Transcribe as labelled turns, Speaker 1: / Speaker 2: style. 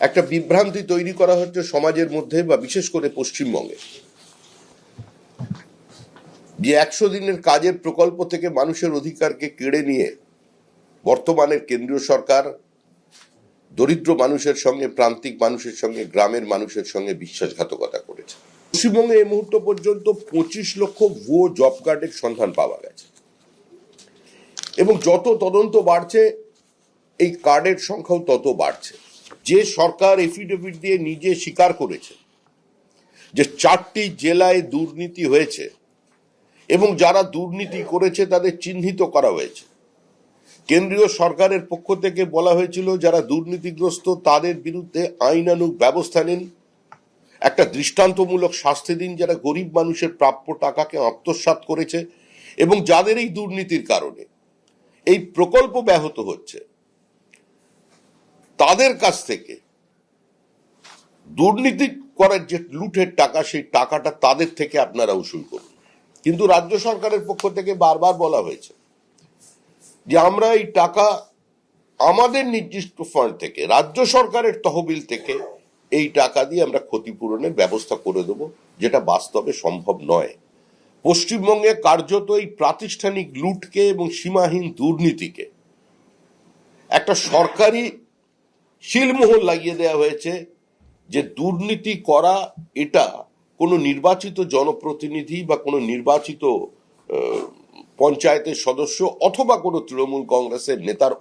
Speaker 1: একটা বিভ্রান্তি তৈরি করা হচ্ছে সমাজের মধ্যে বা বিশেষ করে পশ্চিমবঙ্গে। যে একশো দিনের কাজের প্রকল্প থেকে মানুষের অধিকারকে কেড়ে নিয়ে বর্তমানের কেন্দ্রীয় সরকার দরিদ্র মানুষের সঙ্গে, প্রান্তিক মানুষের সঙ্গে, গ্রামের মানুষের সঙ্গে বিশ্বাসঘাতকতা করেছে। পশ্চিমবঙ্গে এই মুহূর্ত পর্যন্ত পঁচিশ লক্ষ ভুয়ো জব কার্ডের সন্ধান পাওয়া গেছে। এবং যত তদন্ত বাড়ছে, এই কার্ডের সংখ্যাও তত বাড়ছে। যে সরকার এফিডেভিট দিয়ে নিজে স্বীকার করেছে যে চারটি জেলায় দুর্নীতি হয়েছে এবং যারা দুর্নীতি করেছে তাদের চিহ্নিত করা হয়েছে। কেন্দ্রীয় সরকারের পক্ষ থেকে বলা হয়েছিল, যারা দুর্নীতিগ্রস্ত তাদের বিরুদ্ধে আইনানুগ ব্যবস্থা নিন। একটা দৃষ্টান্তমূলক শাস্তি দিন, যারা গরিব মানুষের প্রাপ্য টাকাকে আত্মসাৎ করেছে এবং যাদের এই দুর্নীতির কারণে। এই প্রকল্প ব্যাহত হচ্ছে। তাদের কাছ থেকে দুর্নীতি করার যে লুটের টাকা, সেই টাকাটা তাদের থেকে আপনারা উসুল করুন। কিন্তু রাজ্য সরকারের পক্ষ থেকে বারবার বলা হয়েছে যে আমরা এই টাকা আমাদের নির্দিষ্ট ফান্ড থেকে, রাজ্য সরকারের তহবিল থেকে এই টাকা দিয়ে আমরা ক্ষতিপূরণের ব্যবস্থা করে দেব, যেটা বাস্তবে সম্ভব নয়। পশ্চিমবঙ্গে কার্যত এই প্রাতিষ্ঠানিক লুটকে এবং সীমাহীন দুর্নীতিকে একটা সরকারি শিলমোহর লাগিয়ে দেওয়া হয়েছে যে দুর্নীতি করা এটা কোনো নির্বাচিত জনপ্রতিনিধি বা কোনো নির্বাচিত পঞ্চায়েতের সদস্য অথবা কোনো তৃণমূল কংগ্রেসের নেতার